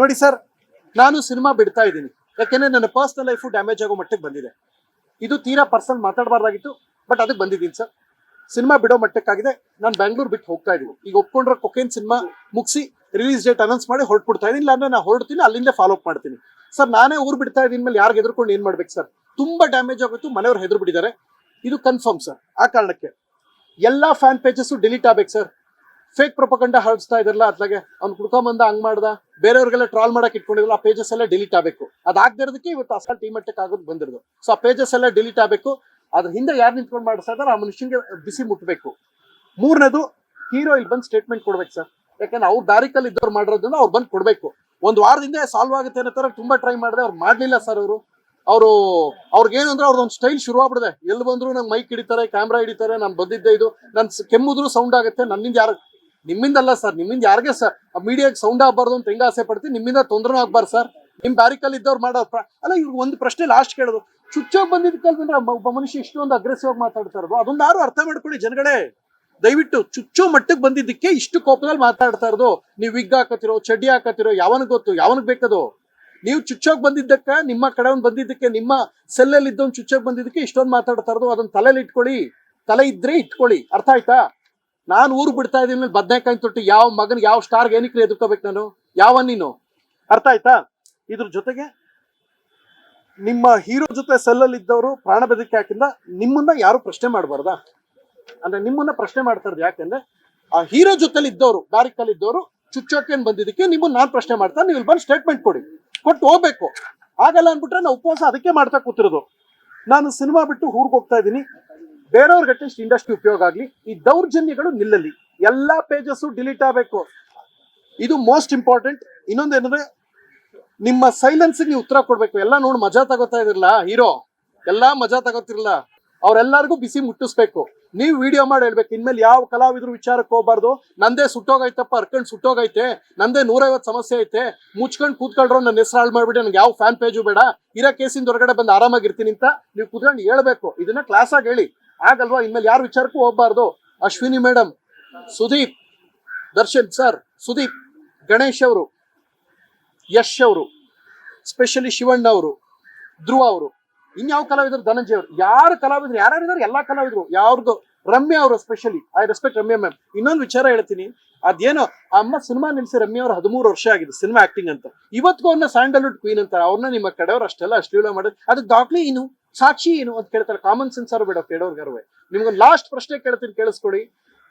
ನೋಡಿ ಸರ್, ನಾನು ಸಿನಿಮಾ ಬಿಡ್ತಾ ಇದ್ದೀನಿ. ಯಾಕೆಂದ್ರೆ ನನ್ನ ಪರ್ಸನಲ್ ಲೈಫು ಡ್ಯಾಮೇಜ್ ಆಗೋ ಮಟ್ಟಕ್ಕೆ ಬಂದಿದೆ. ಇದು ತೀರಾ ಪರ್ಸನ್ ಮಾತಾಡಬಾರ್ದಾಗಿತ್ತು ಬಟ್ ಅದಕ್ಕೆ ಬಂದಿದ್ದೀನಿ ಸರ್. ಸಿನಿಮಾ ಬಿಡೋ ಮಟ್ಟಕ್ಕಾಗಿದೆ. ನಾನು ಬ್ಯಾಂಗ್ಳೂರ್ ಬಿಟ್ಟು ಹೋಗ್ತಾ ಇದ್ದೀನಿ. ಈಗ ಒಪ್ಕೊಂಡ್ರೆ ಕೊಕೇನ್ ಸಿನಿಮಾ ಮುಗಿಸಿ ರಿಲೀಸ್ ಡೇಟ್ ಅನೌನ್ಸ್ ಮಾಡಿ ಹೊರಟ್ಬಿಡ್ತಾ ಇದ್ದೀನಿ. ಇಲ್ಲ ನಾನು ಹೊರಡ್ತೀನಿ, ಅಲ್ಲಿಂದ ಫಾಲೋ ಅಪ್ ಮಾಡ್ತೀನಿ. ಸರ್, ನಾನೇ ಊರು ಬಿಡ್ತಾ ಇದ್ದೀನಿ ಮೇಲೆ ಯಾರಿಗೆ ಹೆದರ್ಕೊಂಡು ಏನು ಮಾಡ್ಬೇಕು ಸರ್? ತುಂಬಾ ಡ್ಯಾಮೇಜ್ ಆಗೋಯ್ತು, ಮನೆಯವ್ರು ಹೆದರು ಬಿಟ್ಟಿದ್ದಾರೆ ಇದು ಕನ್ಫರ್ಮ್ ಸರ್, ಆ ಕಾರಣಕ್ಕೆ. ಎಲ್ಲ ಫ್ಯಾನ್ ಪೇಜಸ್ಸು ಡಿಲೀಟ್ ಆಗ್ಬೇಕು ಸರ್. ಫೇಕ್ ಪ್ರೊಪಗಂಡ ಹರಡಿಸ್ತಾ ಇದ್ರಲ್ಲ, ಅದ್ಲಾಗೆ ಅವ್ನು ಕುಡ್ಕೊಂಬಂದ ಹಂಗ್ ಮಾಡ್ದ. ಬೇರೆಯವ್ರಿಗೆಲ್ಲ ಟ್ರಾಲ್ ಮಾಡಕ್ ಇಟ್ಕೊಂಡಿದ್ರು ಆ ಪೇಜಸ್ ಎಲ್ಲ ಡಿಲೀಟ್ ಆಗಬೇಕು. ಅದಾಗದಿರೋದಕ್ಕೆ ಇವತ್ತು ಅಸಲ್ ಟೀಮ್ ಮಟ್ಟಕ್ಕೆ ಆಗೋದು ಬಂದಿರೋದು. ಸೊ ಆ ಪೇಜಸ್ ಎಲ್ಲ ಡಿಲೀಟ್ ಆಗಬೇಕು. ಅದ್ರ ಹಿಂದೆ ಯಾರು ನಿಂತ್ಕೊಂಡು ಮಾಡಿಸ್ತಾ ಇದಾರೆ ಆ ಮನುಷ್ಯನಿಗೆ ಬಿಸಿ ಮುಟ್ಬೇಕು. ಮೂರನೇದು ಹೀರೋ ಇಲ್ಲಿ ಬಂದು ಸ್ಟೇಟ್ಮೆಂಟ್ ಕೊಡ್ಬೇಕು ಸರ್ ಯಾಕಂದ್ರೆ ಅವ್ರು ದಾರಿಕಲ್ಲಿ ಇದ್ದವ್ರು ಮಾಡಿರೋದನ್ನ ಅವ್ರು ಬಂದು ಕೊಡ್ಬೇಕು. ಒಂದ್ ವಾರದಿಂದ ಸಾಲ್ವ್ ಆಗುತ್ತೆ ಅನ್ನೋ ತರ ತುಂಬಾ ಟ್ರೈ ಮಾಡಿದೆ ಅವ್ರು ಮಾಡ್ಲಿಲ್ಲ ಸರ್ ಅವರು. ಅವರು, ಅವ್ರಿಗೇನು ಅಂದ್ರೆ ಅವ್ರದ್ದೊಂದು ಸ್ಟೈಲ್ ಶುರು ಆಗ್ಬಿಡದೆ ಎಲ್ಲಿ ಬಂದ್ರು ನಂಗೆ ಮೈಕ್ ಹಿಡಿತಾರೆ ಕ್ಯಾಮ್ರಾ ಹಿಡಿತಾರೆ, ನಾನು ಬಂದಿದ್ದೆ ಇದು. ನನ್ ಸ್- ಕೆಮ್ಮುದ್ರು ಸೌಂಡ್ ಆಗುತ್ತೆ, ನನ್ನಿಂದ ಯಾರು ನಿಮ್ಮಿಂದಲ್ಲ ಸರ್ ನಿಮ್ಮಿಂದ ಯಾರಿಗೆ ಸರ್ ಮೀಡಿಯಾಗೆ ಸೌಂಡ್ ಆಗಬಾರ್ದು ಅಂತ ಹೆಂಗ ಆಸೆ ಪಡ್ತೀನಿ ನಿಮ್ಮಿಂದ ತೊಂದ್ರೂ ಆಗ್ಬಾರ್ದು ಸರ್ ನಿಮ್ ಬ್ಯಾರಿಕಲ್ ಇದ್ದವ್ರು ಮಾಡೋ ಅಲ್ಲ ಇವ್ರಿಗೆ ಒಂದು ಪ್ರಶ್ನೆ ಲಾಸ್ಟ್ ಕೇಳೋದು. ಚುಚ್ಚಾಗ್ ಬಂದಿದ್ದ ಕಲ್ತಂದ್ರೆ ಒಬ್ಬ ಮನುಷ್ಯ ಇಷ್ಟೊಂದು ಅಗ್ರೆಸಿವ್ ಆಗಿ ಮಾತಾಡ್ತಾ ಇರೋದು. ಅದೊಂದು ಯಾರು ಅರ್ಥ ಮಾಡ್ಕೊಳ್ಳಿ ಜನಗಳೇ. ದಯವಿಟ್ಟು ಚುಚ್ಚೋ ಮಟ್ಟಕ್ಕೆ ಬಂದಿದ್ದಕ್ಕೆ ಇಷ್ಟು ಕೋಪದಲ್ಲಿ ಮಾತಾಡ್ತಾ ಇರೋದು. ನೀವು ವಿಗ್ ಹಾಕತಿರೋ ಚಡ್ಡಿ ಹಾಕತಿರೋ ಯಾವನಿಗೆ ಗೊತ್ತು? ಯಾವನಿಗೆ ಬೇಕದು? ನೀವು ಚುಚ್ಚೋಗ್ ಬಂದಿದ್ದಕ್ಕೆ, ನಿಮ್ಮ ಕಡೆ ಒಂದು ಬಂದಿದ್ದಕ್ಕೆ, ನಿಮ್ಮ ಸೆಲ್ಲಲ್ಲಿ ಇದ್ದೊಂದು ಚುಚ್ಚೋಗ್ ಬಂದಿದ್ದಕ್ಕೆ ಇಷ್ಟೊಂದು ಮಾತಾಡ್ತಾ ಇರೋದು. ಅದನ್ನ ತಲೆಯಲ್ಲಿ ಇಟ್ಕೊಳ್ಳಿ. ತಲೆ ಇದ್ರೆ ಇಟ್ಕೊಳ್ಳಿ. ಅರ್ಥ ಆಯ್ತಾ? ನಾನು ಊರು ಬಿಡ್ತಾ ಇದ್ದೀನಿ ಬದನೆಕಾಯಿ ತೊಟ್ಟು ಯಾವ ಮಗನ್ ಯಾವ ಸ್ಟಾರ್ಗೆ ಏನಕ್ಕೆ ಎದುರ್ಕೋಬೇಕು ನಾನು? ಯಾವ ನೀನು? ಅರ್ಥ ಆಯ್ತಾ? ಇದ್ರ ಜೊತೆಗೆ ನಿಮ್ಮ ಹೀರೋ ಜೊತೆ ಸೆಲ್ಲಲ್ಲಿ ಇದ್ದವರು ಪ್ರಾಣ ಬೆದರಿಕೆ ಹಾಕಿಂದ ನಿಮ್ಮನ್ನ ಯಾರು ಪ್ರಶ್ನೆ ಮಾಡಬಾರ್ದಾ? ಅಂದ್ರೆ ನಿಮ್ಮನ್ನ ಪ್ರಶ್ನೆ ಮಾಡ್ತಾ ಇರೋದು ಯಾಕಂದ್ರೆ ಆ ಹೀರೋ ಜೊತೆಲಿ ಇದ್ದವರು, ಬ್ಯಾರಿಕಲ್ಲಿ ಇದ್ದವರು ಚುಚ್ಚೋಕೆ ಬಂದಿದ್ದಕ್ಕೆ ನಿಮ್ಮನ್ನ ನಾನು ಪ್ರಶ್ನೆ ಮಾಡ್ತಾ ನೀವು ಬಂದು ಸ್ಟೇಟ್ಮೆಂಟ್ ಕೊಡಿ. ಕೊಟ್ಟು ಹೋಗ್ಬೇಕು. ಆಗಲ್ಲ ಅನ್ಬಿಟ್ರೆ ನಾವು ಉಪವಾಸ ಅದಕ್ಕೆ ಮಾಡ್ತಾ ಕೂತಿರೋದು. ನಾನು ಸಿನಿಮಾ ಬಿಟ್ಟು ಊರ್ಗ್ ಹೋಗ್ತಾ ಇದ್ದೀನಿ. ಬೇರೆಯವ್ರಿಗೆ ಅಟ್ಲೀಸ್ಟ್ ಇಂಡಸ್ಟ್ರಿ ಉಪಯೋಗ ಆಗ್ಲಿ, ಈ ದೌರ್ಜನ್ಯಗಳು ನಿಲ್ಲಲಿ. ಎಲ್ಲಾ ಪೇಜಸ್ಸು ಡಿಲೀಟ್ ಆಗಬೇಕು. ಇದು ಮೋಸ್ಟ್ ಇಂಪಾರ್ಟೆಂಟ್ ಇನ್ನೊಂದೇನಂದ್ರೆ ನಿಮ್ಮ ಸೈಲೆನ್ಸ್ ನೀವು ಉತ್ತರ ಕೊಡ್ಬೇಕು. ಎಲ್ಲ ನೋಡಿ ಮಜಾ ತಗೋತಾ ಇದಿರಲ್ಲ, ಹೀರೋ. ಎಲ್ಲಾ ಮಜಾ ತಗೋತಿರಲ್ಲ ಅವ್ರೆಲ್ಲರಿಗೂ ಬಿಸಿ ಮುಟ್ಟಿಸ್ಬೇಕು. ನೀವು ವಿಡಿಯೋ ಮಾಡಿ ಹೇಳ್ಬೇಕು, ಇನ್ಮೇಲೆ ಯಾವ ಕಲಾವಿದ್ರು ವಿಚಾರಕ್ಕೆ ಹೋಗ್ಬಾರ್ದು. ನಂದೇ ಸುಟ್ಟೋಗೈತಪ್ಪ, ಅರ್ಕಂಡ್ ಸುಟ್ಟೋಗೈತೆ. ನಂದೇ ನೂರೈವತ್ತು ಸಮಸ್ಯೆ ಐತೆ. ಮುಚ್ಕೊಂಡು ಕೂತ್ಕೊಂಡ್ರು ನನ್ನ ಹೆಸರು ಹಾಳು ಮಾಡ್ಬಿಟ್ಟು ನನಗೆ ಯಾವ ಫ್ಯಾನ್ ಪೇಜು ಬೇಡ. ಇರೋ ಕೇಸಿಂದ ಹೊರಗಡೆ ಬಂದು ಆರಾಮಾಗಿರ್ತೀನಿ ಅಂತ ನೀವು ಕೂತ್ಕೊಂಡು ಹೇಳ್ಬೇಕು. ಇದನ್ನ ಕ್ಲಾಸ್ ಆಗಿ ಹೇಳಿ. ಆಗಲ್ವಾ? ಇನ್ಮೇಲೆ ಯಾರು ವಿಚಾರಕ್ಕೂ ಹೋಗ್ಬಾರ್ದು. ಅಶ್ವಿನಿ ಮೇಡಮ್ ಸುದೀಪ್, ದರ್ಶನ್ ಸರ್, ಸುದೀಪ್, ಗಣೇಶ್ ಅವರು, ಯಶ್ ಅವರು, ಸ್ಪೆಷಲಿ ಶಿವಣ್ಣ ಅವರು, ಧ್ರುವ ಅವರು, ಇನ್ಯಾವ ಕಲಾವಿದರು ಧನಂಜಯ ಅವರು, ಯಾರು ಕಲಾವಿದ್ರು ಯಾರ್ಯಾರು ಇದಾರೆ ಎಲ್ಲಾ ಕಲಾವಿದ್ರು ಯಾರ್ದು ರಮ್ಯ ಅವರು specially, I respect Ramya ma'am. ಇನ್ನೊಂದು ವಿಚಾರ ಹೇಳ್ತೀನಿ, ಅದೇನೋ ಅಮ್ಮ ಸಿನಿಮಾ ನಿಲ್ಸಿ ರಮ್ಯ ಅವರು ಹದಿಮೂರು ವರ್ಷ ಆಗಿದೆ, ಸಿನಿಮಾ ಆಕ್ಟಿಂಗ್ ಅಂತ. ಇವತ್ತಿಗೂ ಅವ್ರನ್ನ ಸ್ಯಾಂಡಲ್ವುಡ್ ಕ್ವೀನ್ ಅಂತಾರೆ ಅವ್ರನ್ನ ನಿಮ್ಮ ಕಡೆಯವ್ರು ಅಷ್ಟೆಲ್ಲ ಅಶ್ಲೀಲ ಮಾಡೋದು ಅದಕ್ಕೆ ದಾಖಲೆ ಏನು? ಸಾಕ್ಷಿ ಏನು ಅಂತ ಕೇಳ್ತಾರೆ? ಕಾಮನ್ ಸೆನ್ಸ್ ಅವರು ಬೇಡ ಕೇಳೋರ್ಗರ್ವೆ ನಿಮ್ಗೊಂದು ಲಾಸ್ಟ್ ಪ್ರಶ್ನೆ ಕೇಳ್ತೀನಿ, ಕೇಳಿಸ್ಕೊಡಿ.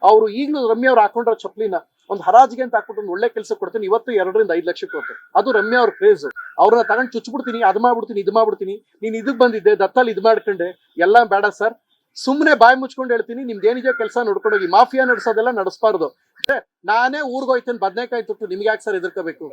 ಅವರು ಈಗಲೂ ರಮ್ಯ ಅವ್ರು ಹಾಕೊಂಡ್ರ ಚಪ್ಲಿನ ಒಂದು ಹರಾಜಿಗೆ ಅಂತ ಹಾಕ್ಬಿಟ್ಟು ಒಂದು ಒಳ್ಳೆ ಕೆಲಸ ಕೊಡ್ತೀನಿ, ಇವತ್ತು ಎರಡರಿಂದ ಐದು ಲಕ್ಷಕ್ಕೆ ಕೊಡ್ತೀನಿ. ಅದು ರಮ್ಯ ಅವ್ರ ಕ್ರೇಜ್ ಅವ್ರನ್ನ ತಗೊಂಡು ಚುಚ್ಬಿಡ್ತೀನಿ, ಅದು ಮಾಡ್ಬಿಡ್ತೀನಿ, ಇದು ಮಾಡ್ಬಿಡ್ತೀನಿ. ನೀನ್ ಇದಕ್ ಬಂದಿದ್ದೆ, ದತ್ತಲ್ಲಿ ಇದು ಮಾಡ್ಕೊಂಡೆ. ಎಲ್ಲ ಬೇಡ ಸರ್. ಸುಮ್ಮನೆ ಬಾಯಿ ಮುಚ್ಕೊಂಡು ಹೇಳ್ತೀನಿ ನಿಮ್ದು ಏನಿದೆಯೋ ಕೆಲಸ ನೋಡ್ಕೊಂಡೋಗಿ. ಮಾಫಿಯಾ ನಡೆಸೋದೆಲ್ಲ ನಡೆಸಬಾರ್ದು. ನಾನೇ ಊರ್ಗ್ ಹೋಯ್ತೇನೆ ಬದನೆಕಾಯಿ ತುಟ್ಟು ನಿಮ್ಗೆ ಯಾಕೆ ಸರ್ ಎದುರ್ಕೋಬೇಕು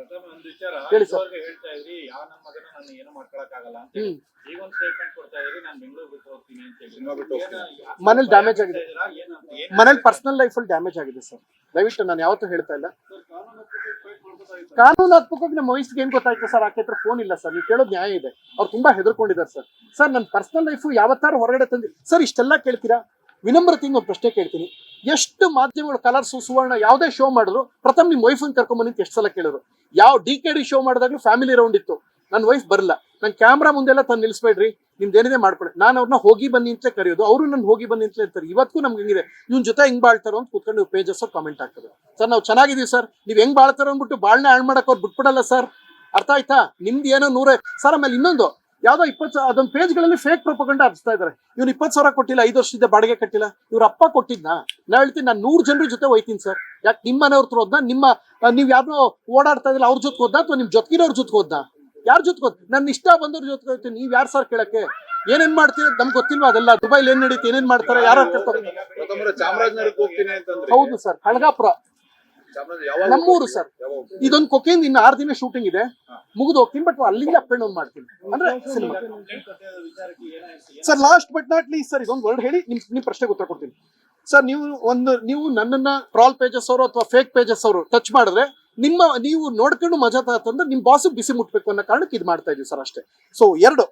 ಹೇಳಿ ಸರ್. ಹೇಳ್ತಾ ಇದ್ರಿ ಯಾವ ನಮ್ಮ ಮಗನ ನಾನು ಏನು ಮಾಡ್ಕೊಳಕ್ ಆಗಲ್ಲ ಅಂತ ಹ್ಮ್. ಈಗ ಒಂದ್ ಸ್ಟೇಟ್ಮೆಂಟ್ ಕೊಡ್ತಾ ಇದ್ರಿ ನಾನು ಬೆಂಗಳೂರು ಬಿಟ್ಟು ಹೋಗ್ತೀನಿ ಅಂತ ಹೇಳಿ. ಸಿನಿಮಾ ಬಿಟ್ಟು ಹೋಗ್ತೀನಿ. ಏನು- ಯಾ- ಮನೇಲಿ damage ಪಡ್ತಾ ಆಗಿದೆ. ಇದ್ದೀರಾ? ಏನು ಅಂತ- ಏನು ಮನೇಲಿ ಪರ್ಸನಲ್ ಲೈಫಲ್ಲಿ ಡ್ಯಾಮೇಜ್ ಆಗಿದೆ ಸರ್. ದಯವಿಟ್ಟು ನಾನು ಯಾವತ್ತೂ ಹೇಳ್ತಾ ಇಲ್ಲ. ಸರ್, ಕಾನೂನಾತ್ಮಕ fight ಮಾಡ್ಬೇಕಾಗಿತ್ತು. ಕಾನೂನಾತ್ಮಕವಾಗಿ ನಮ್ಮ ವಯಸ್ಸಿಗೆ ಏನ್ ಗೊತ್ತಾಯ್ತು ಸರ್? ಆಕೆ ಹತ್ರ ಫೋನ್ ಇಲ್ಲ ಸರ್. ನೀವು ಕೇಳೋದು ನ್ಯಾಯ ಇದೆ. ಅವ್ರು ತುಂಬಾ ಹೆದರ್ಕೊಂಡಿದ್ದಾರೆ ಸರ್. ಸರ್ ನನ್ನ ಪರ್ಸನಲ್ ಲೈಫ್ ಯಾವತ್ತಾರು ಹೊರಗಡೆ ತಂದಿ ಸರ್ ಇಷ್ಟೆಲ್ಲ ಕೇಳ್ತೀರಾ? ವಿನಮ್ರತೆಯಿಂದ ಒಂದು ಪ್ರಶ್ನೆ ಕೇಳ್ತೀನಿ. ಎಷ್ಟು ಮಾಧ್ಯಮಗಳು ಕಲರ್ಸ್ ಸುವರ್ಣ ಯಾವುದೇ ಶೋ ಮಾಡಿದ್ರು, ಪ್ರಥಮ ನಿಮ್ಮ ವೈಫನ್ ಅಂತ ಎಷ್ಟು ಸಲ ಕೇಳಿದ್ರು. ಯಾವ ಡಿ ಕೆ ಡಿ ಶೋ ಮಾಡಿದಾಗಲೂ ಫ್ಯಾಮಿಲಿ ರೌಂಡ್ ಇತ್ತು. ನನ್ನ ವೈಫ್ ಬರಲ್ಲ ನನ್ನ ಕ್ಯಾಮ್ರಾ ಮುಂದೆಲ್ಲ ತಂದು ನಿಲ್ಲಿಸ್ಬೇಡ್ರಿ ನಿಮ್ದು ಏನಿದೆ ಮಾಡ್ಕೊಳ್ಳಿ ನಾನು ಅವ್ರನ್ನ ಹೋಗಿ ಬನ್ನಿ ಅಂತಲೇ ಕರೆಯೋದು. ಅವರು ನನ್ನ ಹೋಗಿ ಬನ್ನಿ ಅಂತ ಹೇಳ್ತಾರೆ ಇವತ್ತು ನಮ್ಗೆ ಹೆಂಗಿದೆ. ಇವ್ನ ಜೊತೆ ಹೆಂಗ್ ಬಾಳ್ತಾರೋ ಅಂತ ಕೂತ್ಕೊಂಡು ನೀವು ಪೇಜಸ್ ಕಾಮೆಂಟ್ ಹಾಕ್ತಾರೆ. ಸರ್, ನಾವು ಚೆನ್ನಾಗಿದ್ದೀವಿ ಸರ್. ನೀವು ಹೆಂಗ್ ಬಾಳ್ತಾರೋ ಅಂದ್ಬಿಟ್ಟು ಬಾಳ್ನೆ ಹಾಳು ಮಾಡಕ್ ಅವ್ರು ಬಿಟ್ಬಿಡಲ್ಲ ಸರ್. ಅರ್ಥ ಆಯ್ತಾ? ನಿಮ್ದು ಏನೋ ನೂರ ಸರ್, ಆಮೇಲೆ ಇನ್ನೊಂದು. ಯಾವ್ದೋ ಇಪ್ಪತ್ತು ಅದೊಂದು ಪೇಜ್ಗಳಲ್ಲಿ ಫೇಕ್ ಪ್ರೊಪಗಂಡ ಹರಿಸ್ತಾ ಇದಾರೆ. ಇವ್ನು ಇಪ್ಪತ್ತು ಸಾವಿರ ಕೊಟ್ಟಿಲ್ಲ ಐದು ವರ್ಷದಿಂದ ಬಾಡಿಗೆ ಕಟ್ಟಿಲ್ಲ. ಇವ್ರ ಅಪ್ಪ ಕೊಟ್ಟಿದ್ನಾ. ನಾ ಹೇಳ್ತೀನಿ ನಾನು ನೂರು ಜನರ ಜೊತೆ ಹೋಯ್ತೀನಿ ಸರ್. ಯಾಕೆ ನಿಮ್ಮ ಮನೆಯವ್ರ ಹತ್ರ ಹೋದ್ನ? ನಿಮ್ಮ ನೀವು ಯಾರನ್ನೋ ಓಡಾಡ್ತಾ ಇದಿಲ್ಲ ಅವ್ರ ಜೊತೆ ಹೋದ್ನಾ ಅಥವಾ ನಿಮ್ ಜೊತೆಗಿರೋರ್ ಜೊತೆ ಹೋದ್ನಾ? ಯಾರ ಜೊತೆ ಹೋದ್ ನನ್ನ ಇಷ್ಟ ಬಂದವ್ರ ಜೊತೆ ಹೋಗ್ತೀನಿ ನೀವ್ ಯಾರು ಸರ್ ಕೇಳಕ್ಕೆ? ಏನೇನ್ ಮಾಡ್ತೀರ ನಮ್ಗೆ ಗೊತ್ತಿಲ್ವಾ ಅದೆಲ್ಲ? ದುಬೈಲಿ ಏನ್ ನಡೀತಿ ಏನೇನ್ ಮಾಡ್ತಾರೆ ಯಾರು ಹೌದು ಸರ್ ಕಳಗಾಪುರ ನಮ್ಮೂರು ಸರ್ ಇದೊಂದು ಕೊಕೇನ್ ಇನ್ನು ಆರು ದಿನ ಶೂಟಿಂಗ್ ಇದೆ. ಮುಗಿದು ಹೋಗ್ತೀನಿ ಬಟ್ ಅಲ್ಲಿಂದ ಅಪ್ ಅಂಡ್ ಡೌನ್ ಮಾಡ್ತೀನಿ. ಅಂದ್ರೆ cinema sir last but not least sir ಇದೊಂದು ವರ್ಡ್ ಹೇಳಿ ನಿಮ್ ನಿಮ್ ಪ್ರಶ್ನೆಗೆ ಉತ್ತರ ಕೊಡ್ತೀನಿ. ಸರ್ ನೀವು ಒಂದು ನೀವು ನನ್ನನ್ನ ಟ್ರಾಲ್ ಪೇಜಸ್ ಅವರು ಅಥವಾ ಫೇಕ್ ಪೇಜಸ್ ಅವರು ಟಚ್ ಮಾಡಿದ್ರೆ ನಿಮ್ಮ ನೀವು ನೋಡ್ಕೊಂಡು ಮಜಾ ತಂದ್ರೆ ನಿಮ್ ಬಾಸ್ ಬಿಸಿ ಮುಟ್ಬೇಕು ಅನ್ನೋ ಕಾರಣಕ್ಕೆ ಇದು ಮಾಡ್ತಾ ಇದೀವಿ ಸರ್ ಅಷ್ಟೇ. ಸೊ ಎರಡು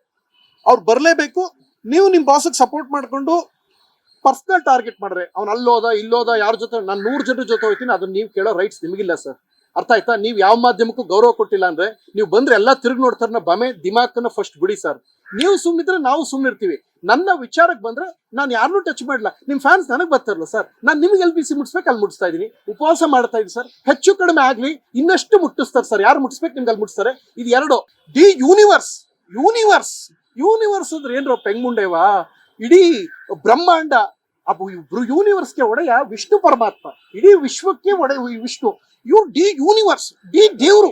ಅವ್ರು ಬರಲೇಬೇಕು ನೀವು ನಿಮ್ ಬಾಸಿಗೆ ಸಪೋರ್ಟ್ ಮಾಡ್ಕೊಂಡು ಪರ್ಸನಲ್ ಟಾರ್ಗೆಟ್ ಮಾಡ್ರೆ, ಅವ್ನು ಅಲ್ಲೋದ ಇಲ್ಲೋದ ಯಾರ ಜೊತೆ, ನಾನು ನೂರು ಜನರ ಜೊತೆ ಹೋಗ್ತೀನಿ ಅದನ್ನ ನೀವು ಕೇಳೋ ರೈಟ್ಸ್ ನಿಮಗಿಲ್ಲ ಸರ್ ಅರ್ಥ ಆಯ್ತಾ? ನೀವು ಯಾವ ಮಾಧ್ಯಮಕ್ಕೂ ಗೌರವ ಕೊಟ್ಟಿಲ್ಲ ಅಂದ್ರೆ, ನೀವು ಬಂದ್ರೆ ಎಲ್ಲ ತಿರುಗಿ ನೋಡ್ತಾರ ಬಮೆ, ದಿಮಾಕನ್ನ ಫಸ್ಟ್ ಬಿಡಿ ಸರ್ ನೀವು ಸುಮ್ಮನಿದ್ರೆ ನಾವು ಸುಮ್ಮನಿರ್ತೀವಿ ನನ್ನ ವಿಚಾರಕ್ಕೆ ಬಂದ್ರೆ, ನಾನು ಯಾರನ್ನೂ ಟಚ್ ಮಾಡಲ್ಲ. ನಿಮ್ ಫ್ಯಾನ್ಸ್ ನನಗೆ ಬರ್ತಾರಲ್ಲ ಸರ್ ನಾನು ನಿಮ್ಗೆ ಎಲ್ ಬಿ ಸಿ ಮುಟ್ಸ್ಬೇಕು, ಅಲ್ಲಿ ಮುಟ್ಸ್ತಾ ಇದೀನಿ. ಉಪವಾಸ ಮಾಡ್ತಾ ಇದ್ದೀನಿ ಸರ್ ಹೆಚ್ಚು ಕಡಿಮೆ ಆಗ್ಲಿ, ಇನ್ನಷ್ಟು ಮುಟ್ಟಿಸ್ತಾರೆ ಸರ್ ಯಾರು ಮುಟ್ಸ್ಬೇಕು, ನಿಮ್ಗೆ ಅಲ್ಲಿ ಮುಟ್ಸ್ತಾರೆ? ಇದು ಎರಡು. ದಿ ಯೂನಿವರ್ಸ್ ಯೂನಿವರ್ಸ್ ಯೂನಿವರ್ಸ್ ಅಂದ್ರೆ ಏನ್ರೋ ಪೆಂಗುಂಡೆವಾ ಇಡೀ ಬ್ರಹ್ಮಾಂಡ ಅಬ್ಬು ಇಬ್ರು ಯೂನಿವರ್ಸ್ಗೆ ಒಡೆಯ ವಿಷ್ಣು ಪರಮಾತ್ಮ. ಇಡೀ ವಿಶ್ವಕ್ಕೆ ಒಡೆಯ ಈ ವಿಷ್ಣು. ಇವ್ರು ಡಿ ಯೂನಿವರ್ಸ್ ಡಿ ದೇವ್ರು.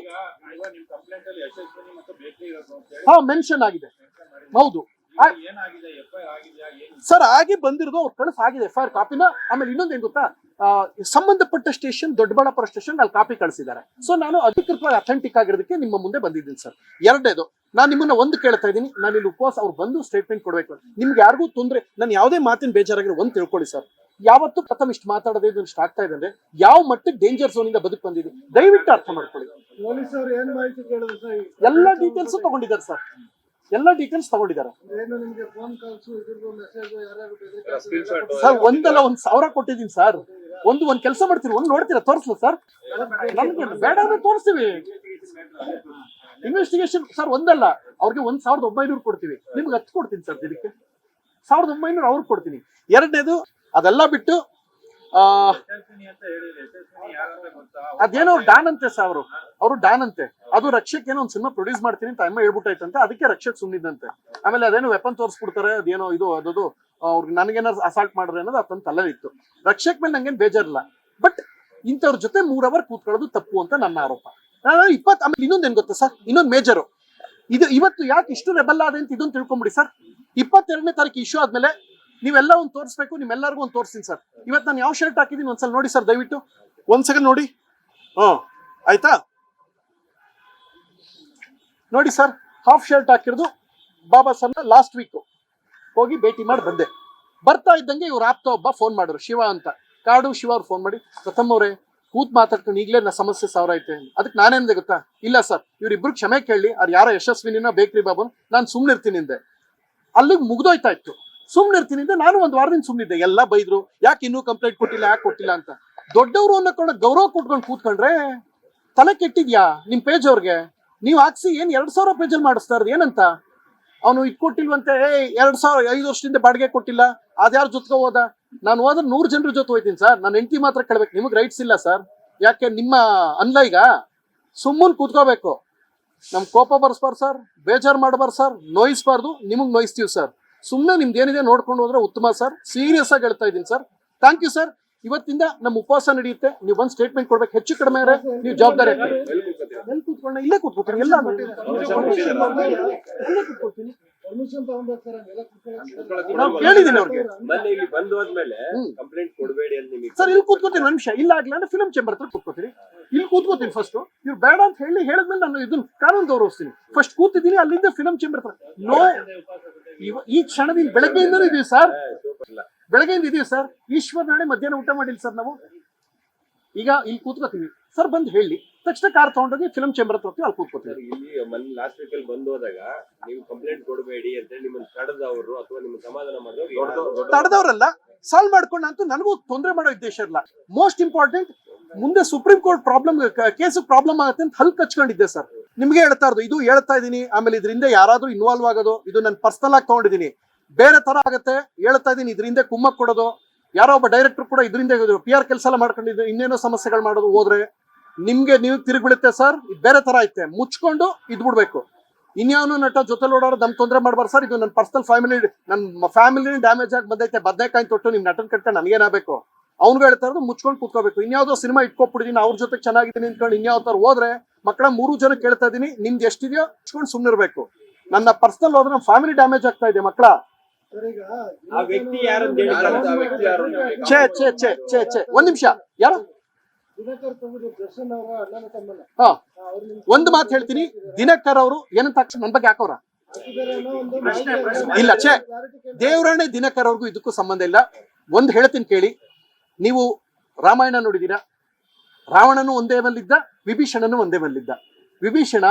ಹಾ ಮೆನ್ಷನ್ ಆಗಿದೆ. ಹೌದು. ಸರ್ ಆಗಿ ಬಂದಿರೋದು ಅವ್ರು ಕಳಿಸ್ ಆಗಿದೆ. ಎಫ್ ಐ ಆರ್ ಕಾಪಿನ. ಆಮೇಲೆ ಇನ್ನೊಂದು ಏನ್ ಗೊತ್ತಾ? ಸಂಬಂಧಪಟ್ಟ ಸ್ಟೇಷನ್ ದೊಡ್ಡಬಳ್ಳಾಪುರ ಸ್ಟೇಷನ್ ಅಲ್ಲಿ ಕಾಪಿ ಕಳಿಸಿದ್ದಾರೆ. ಸೊ ನಾನು ಅಧಿಕೃತವಾಗಿ ಅಥೆಂಟಿಕ್ ಆಗಿರೋದಕ್ಕೆ ನಿಮ್ಮ ಮುಂದೆ ಬಂದಿದ್ದೀನಿ ಸರ್ ಎರಡನೇದು ನಾನು ನಿಮ್ಮನ್ನ ಒಂದು ಕೇಳ್ತಾ ಇದ್ದೀನಿ. ನಾನು ಇಲ್ಲಿ ಉಪವಾಸ ಅವ್ರು ಬಂದು ಸ್ಟೇಟ್ಮೆಂಟ್ ಕೊಡ್ಬೇಕು. ನಿಮ್ಗೆ ಯಾರಿಗೂ ತೊಂದರೆ ನಾನು ಯಾವುದೇ ಮಾತಿನ ಬೇಜಾರಾಗಿರೋ ಒಂದು ತಿಳ್ಕೊಳ್ಳಿ ಸರ್ ಯಾವತ್ತು ಪ್ರಥಮ ಇಷ್ಟು ಮಾತಾಡೋದೇ ಇದನ್ನು ಇಷ್ಟ ಆಗ್ತಾ ಇದೆ ಅಂದ್ರೆ ಯಾವ ಮಟ್ಟಕ್ಕೆ ಡೇಂಜರ್ ಝೋನ್ ಇಂದ ಬದುಕು ಬಂದಿದೆ ದಯವಿಟ್ಟು ಅರ್ಥ ಮಾಡ್ಕೊಳ್ಳಿ. ಪೊಲೀಸರು ಏನ್ ಮಾಹಿತಿ ಕೇಳಿದ್ರು ಸರ್ ಎಲ್ಲ ಡೀಟೇಲ್ಸ್ ತಗೊಂಡಿದ್ದಾರೆ ಸರ್ ಎಲ್ಲ ಡೀಟೇಲ್ಸ್ ತಗೊಂಡಿದ್ದಾರೆ. ಏನು ನಿಮ್ಗೆ ಫೋನ್ ಕಾಲ್ಸ್ ಇದ್ರದ್ದು ಮೆಸೇಜ್ ಯಾರ್ಯಾರು ಬೆದರಿಕೆ ಸ್ಕ್ರೀನ್ ಸರ್ ಒಂದಲ್ಲ ಒಂದ್ ಸಾವಿರ ಕೊಟ್ಟಿದ್ದೀನಿ ಸರ್ ಒಂದು ಒಂದು ಕೆಲಸ ಮಾಡ್ತೀರಿ, ಒಂದು ನೋಡ್ತೀರಾ, ತೋರಿಸ್ಲಿ ಸರ್? ನಮ್ಗೆ ಬೇಡ ಅಂದ್ರೆ ತೋರಿಸ್ತೀವಿ. ಇನ್ವೆಸ್ಟಿಗೇಷನ್ ಸರ್, ಒಂದಲ್ಲ, ಅವ್ರಿಗೆ ಒಂದ್ ಸಾವಿರದ ಒಂಬೈನೂರು ಕೊಡ್ತೀವಿ. ನಿಮ್ಗೆ ಹತ್ತು ಕೊಡ್ತೀನಿ ಸರ್ ದಿನಕ್ಕೆ. ಸಾವಿರದ ಒಂಬೈನೂರು ಅವ್ರಿಗೆ ಕೊಡ್ತೀನಿ. ಎರಡನೇದು, ಅದೆಲ್ಲ ಬಿಟ್ಟು ಅದೇನೋ ಡಾನ್ ಅಂತೆ ಸರ್ ಅವರು ಅವರು? ಡಾನ್ ಅಂತೆ ಅದು ರಕ್ಷಕ್ ಏನೋ ಒಂದು ಸಿನಿಮಾ ಪ್ರೊಡ್ಯೂಸ್ ಮಾಡ್ತೀನಿ ಅಂತ ಅಮ್ಮ ಹೇಳ್ಬಿಟ್ಟೈತಂತೆ ಅದಕ್ಕೆ ರಕ್ಷಕ್ ಸುಮ್ಮನಿದ್ದಂತೆ ಆಮೇಲೆ ಅದೇನೋ ವೆಪನ್ ತೋರಿಸ್ಬಿಡ್ತಾರೆ ಅದೇನೋ ಇದು ಅದದು ಅವ್ರಿಗೆ ನನಗೇನಾದ್ರು ಅಸಾಲ್ಟ್ ಮಾಡಿದ್ರೆ ಅನ್ನೋದು ಅದನ್ನ ತಲೆ ಇತ್ತು ರಕ್ಷಕ್ ಮೇಲೆ ನಂಗೇನು ಬೇಜಾರಿಲ್ಲ. ಬಟ್ ಇಂಥವ್ರ ಜೊತೆ ಮೂರ್ ಅವರ್ ಕೂತ್ಕೊಳ್ಳೋದು ತಪ್ಪು ಅಂತ ನನ್ನ ಆರೋಪ. ನಾನು ಇಪ್ಪತ್ತು ಆಮೇಲೆ ಇನ್ನೊಂದು ಏನ್ ಗೊತ್ತಾ ಸರ್? ಇನ್ನೊಂದು ಮೇಜರು ಇದು ಇವತ್ತು ಯಾಕೆ ಇಷ್ಟು ರೆಬಲ್ ಆದ ಅಂತ ಇದೊಂದು ತಿಳ್ಕೊಂಬಿಡಿ ಸರ್. ಇಪ್ಪತ್ತೆರಡನೇ ತಾರೀಕು ಇಶ್ಯೂ ಆದ್ಮೇಲೆ ನೀವೆಲ್ಲ ಒಂದು ತೋರಿಸ್ಬೇಕು, ನಿಮ್ಮೆಲ್ಲರಿಗೂ ಒಂದು ತೋರಿಸ್ತೀನಿ ಸರ್. ಇವತ್ತು ನಾನು ಯಾವ ಶರ್ಟ್ ಹಾಕಿದ್ದೀನಿ ಒಂದ್ಸಲ ನೋಡಿ ಸರ್, ದಯವಿಟ್ಟು. ಒಂದ್ ಸೆಕೆಂಡ್ ನೋಡಿ. ಹಾ ಆಯ್ತಾ? ನೋಡಿ ಸರ್ ಹಾಫ್ ಶರ್ಟ್ ಹಾಕಿರೋದು ಬಾಬಾ ಸರ್ನ ಲಾಸ್ಟ್ ವೀಕ್ ಹೋಗಿ ಭೇಟಿ ಮಾಡಿ ಬಂದೆ. ಬರ್ತಾ ಇದ್ದಂಗೆ ಇವ್ರು ಆಪ್ತ ಒಬ್ಬ ಫೋನ್ ಮಾಡಿದ್ರು, ಶಿವ ಅಂತ. ಕಾಡು ಶಿವ ಅವ್ರು ಫೋನ್ ಮಾಡಿ, ಪ್ರಥಮ್ ಅವರೇ, ಕೂತ್ ಮಾತಾಡ್ಕೊಂಡು ಈಗಲೇ ನಾ ಸಮಸ್ಯೆ ಸಾವಿರ ಐತೆ ಅದಕ್ಕೆ ನಾನೇಂದೆ ಗೊತ್ತಾ? ಇಲ್ಲ ಸರ್, ಇವ್ರಿಬ್ರು ಕ್ಷಮೆ ಕೇಳಿ, ಅವ್ರು ಯಾರ ಯಶಸ್ವಿನಿನ ಬೇಕ್ರಿ ಬಾಬು, ನಾನು ಸುಮ್ಮನಿರ್ತೀನಿ ಅಂದೆ. ಅಲ್ಲಿಗೆ ಮುಗ್ದೋಯ್ತಾ ಇತ್ತು. ಸುಮ್ಮನಿರ್ತೀನಿ ಅಂತ ನಾನು ಒಂದು ವಾರದಿಂದ ಸುಮ್ಮನಿದ್ದೆ ಎಲ್ಲ ಬೈದ್ರು. ಯಾಕೆ ಇನ್ನೂ ಕಂಪ್ಲೇಂಟ್ ಕೊಟ್ಟಿಲ್ಲ, ಯಾಕೆ ಕೊಟ್ಟಿಲ್ಲ ಅಂತ. ದೊಡ್ಡವರು ಅನ್ನಕೊಂಡ ಗೌರವ ಕೊಟ್ಕೊಂಡು ಕೂತ್ಕೊಂಡ್ರೆ ತಲೆ ಕೆಟ್ಟಿದ್ಯಾ ನಿಮ್ ಪೇಜ್ ಅವ್ರಿಗೆ? ನೀವು ಹಾಕ್ಸಿ ಏನ್ ಎರಡ್ ಸಾವಿರ ಪೇಜಲ್ಲಿ ಮಾಡಿಸ್ತಾ ಇರೋದು? ಏನಂತ? ಅವನು ಇದು ಕೊಟ್ಟಿಲ್ವಂತೆ. ಏ, ಎರಡ್ ಸಾವಿರ, ಐದು ವರ್ಷದಿಂದ ಬಾಡಿಗೆ ಕೊಟ್ಟಿಲ್ಲ. ಅದ್ಯಾರ ಜೊತೆಗೆ ಹೋದ? ನಾನು ಹೋದ್ರೆ ನೂರು ಜನರ ಜೊತೆ ಹೋಯ್ತೀನಿ ಸರ್. ನಾನು ಹೆಂಡತಿ ಮಾತ್ರ ಕೇಳ್ಬೇಕು. ನಿಮಗೆ ರೈಟ್ಸ್ ಇಲ್ಲ ಸರ್. ಯಾಕೆ ನಿಮ್ಮ ಅನ್ಲ ಈಗ? ಸುಮ್ಮನೆ ಕೂತ್ಕೋಬೇಕು. ನಮ್ ಕೋಪ ಬರ್ಸ್ಬಾರ್ದು ಸರ್. ಬೇಜಾರು ಮಾಡಬಾರ್ದು ಸರ್. ನೋಯಿಸ್ಬಾರ್ದು. ನಿಮಗೆ ನೋಯಿಸ್ತೀವಿ ಸರ್. ಸುಮ್ಮನೆ ನಿಮ್ದು ಏನಿದೆ ನೋಡ್ಕೊಂಡು ಹೋದ್ರೆ ಉತ್ತಮ ಸರ್. ಸೀರಿಯಸ್ ಆಗಿ ಹೇಳ್ತಾ ಇದ್ದೀನಿ ಸರ್. Thank you sir. ಇವತ್ತಿಂದ ನಮ್ಮ ಉಪವಾಸ ನಡೆಯುತ್ತೆ. ನೀವು ಒಂದು ಸ್ಟೇಟ್ಮೆಂಟ್ ಕೊಡ್ಬೇಕು. ಹೆಚ್ಚು ಕಡಿಮೆ ಇದ್ರೆ ನೀವು ಜವಾಬ್ದಾರಿ ಆಗ್ತೀರಿ. ಎಲ್ಲಿ ಕೂತ್ಕೊಂಡ ಇಲ್ಲೇ ಕೂತ್ಕೊತೀನಿ ಎಲ್ಲ ಕೇಳಿದ್ದೀನಿ ಅವ್ರಿಗೆ. ಇಲ್ಲಿ ಬಂದು ಹೋದ್ಮೇಲೆ ಕಂಪ್ಲೇಂಟ್ ಕೊಡಬೇಡಿ ಅಂತ ನಿಮಗೆ ಸರ್ ಇಲ್ಲಿ ಕೂತ್ಕೋತೀನಿ ನಿಮಿಷ. ಇಲ್ಲ ಆಗ್ಲಿಲ್ಲ ಅಂದ್ರೆ ಫಿಲಂ ಚೇಂಬರ್ ಹತ್ರ ಕೂತ್ಕೋತೀನಿ ಇಲ್ಲಿ ಕೂತ್ಕೋತೀನಿ ಫಸ್ಟ್ ಇವ್ರು ಬೇಡ ಅಂತ ಹೇಳಿ ಹೇಳಿದ್ಮೇಲೆ ನಾನು ಇದನ್ನ ಕಾನೂನು ಗೌರವಿಸ್ತೀನಿ. ಫಸ್ಟ್ ಕೂತಿದ್ದೀನಿ ಅಲ್ಲಿಂದ ಫಿಲಂ ಚೇಂಬರ್ ಹತ್ರ. ನೋ ಈ ಕ್ಷಣದಿಂದ ಬೆಳಗ್ಗೆಯಿಂದನೂ ಇದೀವಿ ಸರ್. ಬೆಳಗ್ಗೆಯಿಂದ ಇದೀವಿ ಸರ್. ಈಶ್ವರ್ ನಾಳೆ ಮಧ್ಯಾಹ್ನ ಊಟ ಮಾಡಿಲ್ಲ ಸರ್ ನಾವು. ಈಗ ಇಲ್ಲಿ ಕೂತ್ಕೋತೀವಿ. ಸರ್ ಬಂದು ಹೇಳಿ. ತಕ್ಷಣ ಕಾರ್ ತಗೊಂಡೋಗಿ ಫಿಲಂ ಚೇಂಬರ್ ಹತ್ರ ಹೋಗ್ತೀವಿ ಅಲ್ಲಿ ಕೂತ್ಕೋತೀವಿ. ಇಲ್ಲಿ ಮೊನ್ನೆ ಲಾಸ್ಟ್ ವೀಕ್ ಅಲ್ಲಿ ಬಂದು ಹೋದಾಗ ನೀವು ಕಂಪ್ಲೇಂಟ್ ಕೊಡಬೇಡಿ ಅಂತ ಹೇಳಿ ನಿಮ್ಮನ್ನ ತಡೆದವರು ಅಥವಾ ನಿಮ್ಮ ಸಮಾಧಾನ ಮಾಡಿದವರು? ತಡೆದವರಲ್ಲ ಸಾಲ್ವ್ ಮಾಡ್ಕೊಂಡ ಅಂತೂ ನನಗೂ ತೊಂದರೆ ಮಾಡೋ ಉದ್ದೇಶ ಇಲ್ಲ ಮೋಸ್ಟ್ ಇಂಪಾರ್ಟೆಂಟ್ ಮುಂದೆ supreme court problem case problem ಆಗುತ್ತೆ ಅಂತ ಹಲ್ ಕಚ್ಕೊಂಡಿದ್ದೆ ಸರ್. ನಿಮ್ಗೆ ಹೇಳ್ತಾ ಇರೋದು, ಇದು ಹೇಳ್ತಾ ಇದೀನಿ ಆಮೇಲೆ ಇದರಿಂದ ಯಾರಾದ್ರೂ ಇನ್ವಾಲ್ವ್ ಆಗೋದು, ಇದು ನಾನು ಪರ್ಸನಲ್ ಆಗಿ ತಗೊಂಡಿದ್ದೀನಿ. ಬೇರೆ ತರ ಆಗುತ್ತೆ, ಹೇಳ್ತಾ ಇದ್ದೀನಿ, ಇದರಿಂದ ಕುಮ್ಮಕ್ ಕೊಡೋದು. ಯಾರೋ ಒಬ್ಬ ಡೈರೆಕ್ಟರ್ ಕೂಡ ಇದರಿಂದ ಪಿ ಆರ್ ಕೆಲಸ ಎಲ್ಲ ಮಾಡ್ಕೊಂಡಿದ್ದು ಇನ್ನೇನೋ ಸಮಸ್ಯೆಗಳು ಮಾಡೋದು ಹೋದ್ರೆ, ನಿಮ್ಗೆ ನೀವು ತಿರುಗಿಬಿಡುತ್ತೆ ಸರ್, ಇದು ಬೇರೆ ತರ ಐತೆ. ಮುಚ್ಕೊಂಡು ಇದ್ಬಿಡ್ಬೇಕು. ಇನ್ಯಾವನು ನಟ ಜೊತೆ ಓಡಾಡೋ ನಮ್ ತೊಂದರೆ ಮಾಡ್ಬಾರ್ದು ಸರ್, ಇದು ನನ್ನ ಪರ್ಸನಲ್ ಫ್ಯಾಮಿಲಿ ನನ್ನ ಫ್ಯಾಮಿಲಿ ಡ್ಯಾಮೇಜ್ ಆಗಿ ಬಂದೈತೆ ಬದನೆಕಾಯಿ ತೊಟ್ಟು ನಿಮ್ ನಟನ್ ಕಟ್ಕೊಂಡು ನನಗೇನಾಗಬೇಕು? ಅವ್ನು ಹೇಳ್ತಾ ಇರೋದು ಮುಚ್ಕೊಂಡು ಕೂತ್ಕೋಬೇಕು. ಇನ್ಯಾವುದೋ ಸಿನಿಮಾ ಇಟ್ಕೊಬಿಡಿದೀನಿ ಅವ್ರ ಜೊತೆ ಚೆನ್ನಾಗಿದ್ದೀನಿ ಅನ್ಕೊಂಡು ಇನ್ಯಾವ ತರ ಹೋದ್ರೆ ಮಕ್ಕಳ ಮೂರು ಜನ ಕೇಳ್ತಾ ಇದೀನಿ ನಿಮ್ದು ಎಷ್ಟಿದೆಯೋ ಸುಮ್ಮನೆ ಸುಮ್ಮನಿರ್ಬೇಕು ನನ್ನ ಪರ್ಸನಲ್ ಹೋದ್ರೆ ನಮ್ಮ ಫ್ಯಾಮಿಲಿ ಡ್ಯಾಮೇಜ್ ಆಗ್ತಾ ಇದೆ ಮಕ್ಕಳ. ಸರ್ ಆ ವ್ಯಕ್ತಿ ಯಾರು ಅಂತ ಹೇಳಿ ಆ ವ್ಯಕ್ತಿ ಯಾರು? ಛೇ ಛೇ ಛೇ ಛೇ ಛೇ ಒಂದ್ ನಿಮಿಷ. ಯಾರು? ದಿನಕರ್ ತಗೊಂಡು ದರ್ಶನ್ ಅವರ ಅಣ್ಣನ ತಮ್ಮನ. ಹಾ. ಒಂದು ಮಾತು ಹೇಳ್ತೀನಿ. ದಿನಕರ್ ಅವರು ಏನಂತ ನನ್ ಬಗ್ಗೆ ಹಾಕೋರ. ಇಲ್ಲ, ಛೇ. ದೇವರಾಣೆ ದಿನಕರ್ ಅವ್ರಿಗೂ ಇದಕ್ಕೂ ಸಂಬಂಧ ಇಲ್ಲ. ಒಂದ್ ಹೇಳ್ತೀನಿ ಕೇಳಿ. ನೀವು ರಾಮಾಯಣ ನೋಡಿದೀರಾ? ರಾವಣನು ಒಂದೇ ಮಲ್ಲಿದ್ದ ವಿಭೀಷಣನು ಒಂದೇ ಮಲ್ಲಿದ್ದ ವಿಭೀಷಣ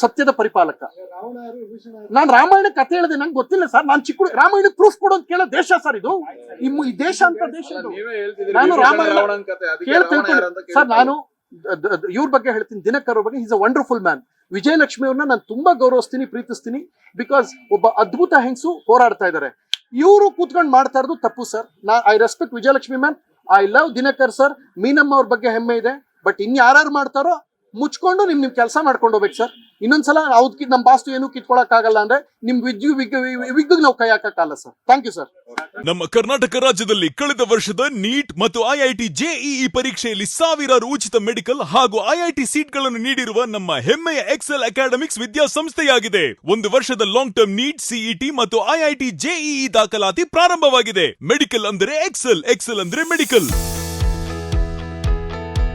ಸತ್ಯದ ಪರಿಪಾಲಕ? ನಾನ್ ರಾಮಾಯಣ ಕಥೆ ಹೇಳಿದೆ ನಂಗೆ ಗೊತ್ತಿಲ್ಲ ಸರ್. ನಾನು ಚಿಕ್ಕ ರಾಮಾಯಣ ಪ್ರೂಫ್ ಕೊಡು ಅಂತ ಕೇಳೋ ದೇಶ ಸರ್ ಇದು. ಈ ದೇಶ ಅಂತ ದೇಶ ನಾನು ರಾಮಾಯಣ ಕೇಳ್ ಸರ್ ನಾನು ಇವ್ರ ಬಗ್ಗೆ ಹೇಳ್ತೀನಿ. ದಿನಕರ್ ಬಗ್ಗೆ is a wonderful man Vijayalakshmi ಅವ್ರನ್ನ ನಾನು ತುಂಬಾ ಗೌರವಿಸ್ತೀನಿ ಪ್ರೀತಿಸ್ತೀನಿ ಬಿಕಾಸ್ ಒಬ್ಬ ಅದ್ಭುತ ಹೆಂಗಸು ಹೋರಾಡ್ತಾ ಇದ್ದಾರೆ ಇವರು ಕೂತ್ಕೊಂಡು ಮಾಡ್ತಾ ಇರೋದು ತಪ್ಪು ಸರ್. ನಾ I respect Vijayalakshmi man. I love Dinakar sir. Meenamma ಅವ್ರ ಬಗ್ಗೆ ಹೆಮ್ಮೆ ಇದೆ. ಬಟ್ ಇನ್ ಯಾರು ಮಾಡ್ತಾರೋ, ಮುಚ್ಕೊಂಡು ನಿಮ್ ನಿಮ್ ಕೆಲಸ ಮಾಡ್ಕೊಂಡು ಹೋಗ್ಬೇಕು ಸರ್ ಇನ್ನೊಂದ್ಸಲ ಅವ್ದ್ ನಮ್ ಬಾಸ್ತು ಏನು ಕಿತ್ಕೊಳಕ್ ಆಗಲ್ಲ ಅಂದ್ರೆ ನಿಮ್ ವಿದ್ಯು ವಿಗ್ ನಾವು ಕೈ ಹಾಕಕ್ಕಾಗಲ್ಲ ಸರ್ ಥ್ಯಾಂಕ್ ಯು ಸರ್ ನಮ್ಮ ಕರ್ನಾಟಕ ರಾಜ್ಯದಲ್ಲಿ ಕಳೆದ ವರ್ಷದ ನೀಟ್ ಮತ್ತು ಐಐಟಿ ಜೆಇಇ ಪರೀಕ್ಷೆಯಲ್ಲಿ ಸಾವಿರಾರು ಉಚಿತ ಮೆಡಿಕಲ್ ಹಾಗೂ ಐಐಟಿ ಸೀಟ್ಗಳನ್ನು ನೀಡಿರುವ ನಮ್ಮ ಹೆಮ್ಮೆಯ ಎಕ್ಸೆಲ್ ಅಕಾಡೆಮಿಕ್ಸ್ ವಿದ್ಯಾಸಂಸ್ಥೆಯಾಗಿದೆ. ಒಂದು ವರ್ಷದ ಲಾಂಗ್ ಟರ್ಮ್ ನೀಟ್ ಸಿಇಟಿ ಮತ್ತು ಐಐಟಿ ಜೆಇಇ ದಾಖಲಾತಿ ಪ್ರಾರಂಭವಾಗಿದೆ. ಮೆಡಿಕಲ್ ಅಂದರೆ ಎಕ್ಸೆಲ್ ಎಕ್ಸೆಲ್ ಅಂದ್ರೆ ಮೆಡಿಕಲ್.